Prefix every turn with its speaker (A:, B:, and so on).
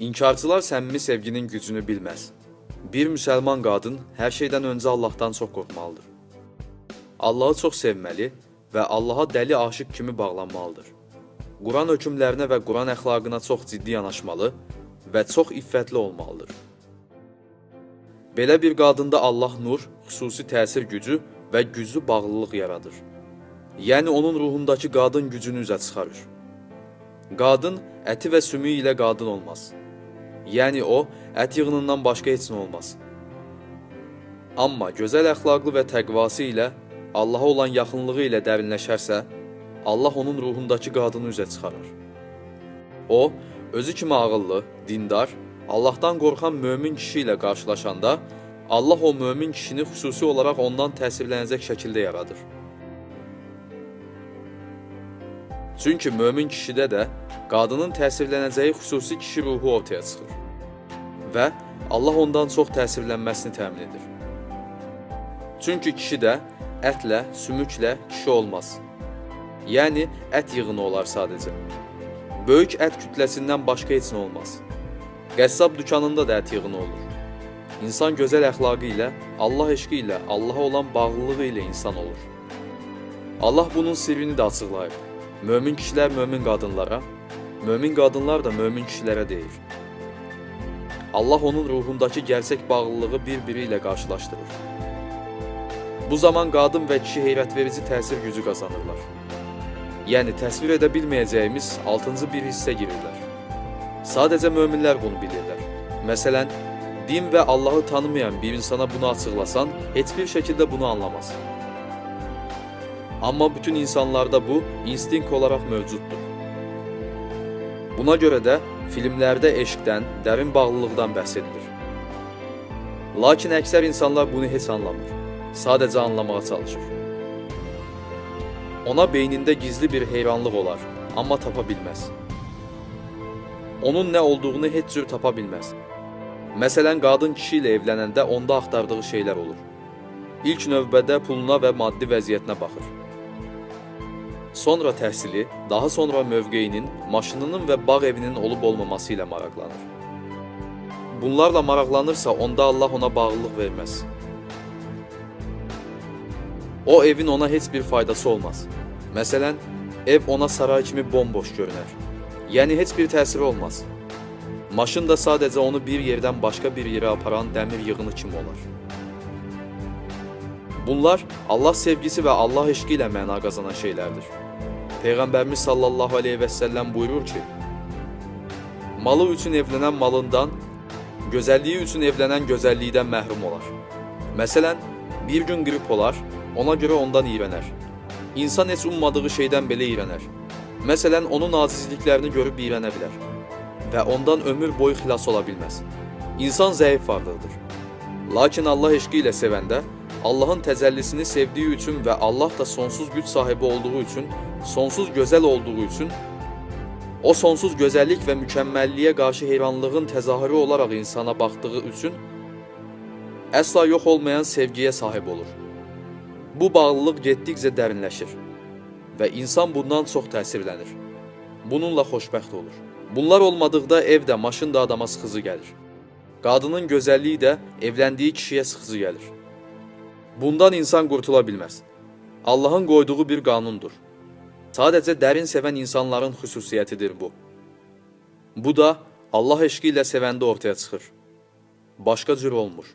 A: İnkarcılar səmimi sevginin gücünü bilməz. Bir müsəlman qadın hər şeydən öncə Allahdan çox qorxmalıdır. Allahı çox sevməli və Allaha dəli aşiq kimi bağlanmalıdır. Quran hökmlərinə və Quran əxlaqına çox ciddi yanaşmalı və çox iffətli olmalıdır. Belə bir qadında Allah nur, xüsusi təsir gücü və güclü bağlılıq yaradır. Yəni onun ruhundakı qadın gücünü üzə çıxarır. Qadın əti və sümüyü ilə qadın olmaz. Yəni o, ət yığınından başqa heç nə olmaz. Amma gözəl əxlaqlı və təqvası ilə Allaha olan yaxınlığı ilə dərinləşərsə, Allah onun ruhundakı qadını üzə çıxarır. O, özü kimi ağıllı, dindar, Allahdan qorxan mömin kişi ilə qarşılaşanda, Allah o mömin kişini xüsusi olaraq ondan təsirlənəcək şəkildə yaradır. Çünki mömin kişidə də qadının təsirlənəcəyi xüsusi kişi ruhu ortaya çıxır və Allah ondan çox təsirlənməsini təmin edir. Çünki kişi də ətlə, sümüklə kişi olmaz. Yəni ət yığını olar sadəcə. Böyük ət kütləsindən başqa heç nə olmaz. Qəssab dükanında da ət yığını olur. İnsan gözəl əxlaqı ilə, Allah eşqi ilə, Allaha olan bağlılığı ilə insan olur. Allah bunun sirrini də açıqlayıb. Mömin kişilər mömin qadınlara, mömin qadınlar da mömin kişilərə deyir. Allah onun ruhundakı gerçək bağlılığı bir-biri ilə qarşılaşdırır. Bu zaman qadın və kişi heyrətverici təsir gücü qazanırlar. Yəni təsvir edə bilməyəcəyimiz 6-cı bir hissə girirlər. Sadəcə möminlər bunu bilirlər. Məsələn, din və Allahı tanımayan bir insana bunu açıqlasan, heç bir şəkildə bunu anlamaz. Amma bütün insanlarda bu instinkt olaraq mövcuddur. Buna görə də filmlərdə eşqdən, dərin bağlılıqdan bəhs edilir. Lakin əksər insanlar bunu heç anlamır. Sadəcə anlamağa çalışır. Ona beynində gizli bir heyranlıq olar, amma tapa bilməz. Onun nə olduğunu heç cür tapa bilməz. Məsələn, qadın kişi ilə evlənəndə onda axtardığı şeylər olur. İlk növbədə puluna və maddi vəziyyətinə baxır. Sonra təhsili, daha sonra mövqeyinin, maşınının və bağ evinin olub-olmaması ilə maraqlanır. Bunlarla maraqlanırsa, onda Allah ona bağlılıq verməz. O evin ona heç bir faydası olmaz. Məsələn, ev ona saray kimi bomboş görünər. Yəni heç bir təsiri olmaz. Maşın da sadəcə onu bir yerdən başqa bir yerə aparan dəmir yığını kimi olar. Bunlar Allah sevgisi və Allah eşqi ilə məna qazanan şeylərdir. Peyğəmbərimiz sallallahu əleyhi və səlləm buyurur ki: Malı üçün evlənən malından, gözəlliyi üçün evlənən gözəllikdən məhrum olar. Məsələn, bir gün qrip olar, ona görə ondan iyrənər. İnsan heç ummadığı şeydən belə iyrənər. Məsələn, onun acizliklərini görüb iyrənə bilər və ondan ömür boyu xilas ola bilməz. İnsan zəif varlıqdır. Lakin Allah eşqi ilə sevəndə, Allahın təcəllisini sevdiyi üçün və Allah da sonsuz güc sahibi olduğu üçün, sonsuz gözəl olduğu üçün, o sonsuz gözəllik və mükəmməlliyə qarşı heyranlığın təzahürü olaraq insana baxdığı üçün əsla yox olmayan sevgiyə sahib olur. Bu bağlılıq getdikcə dərinləşir və insan bundan çox təsirlənir. Bununla xoşbəxt olur. Bunlar olmadıqda evdə, maşın da adama sıxıcı gəlir. Qadının gözəlliyi də evləndiyi kişiyə sıxıcı gəlir. Bundan insan qurtula bilməz. Allahın qoyduğu bir qanundur. Sadəcə dərin sevən insanların xüsusiyyətidir bu. Bu da Allah eşqi ilə sevəndə ortaya çıxır. Başqa cür olmur.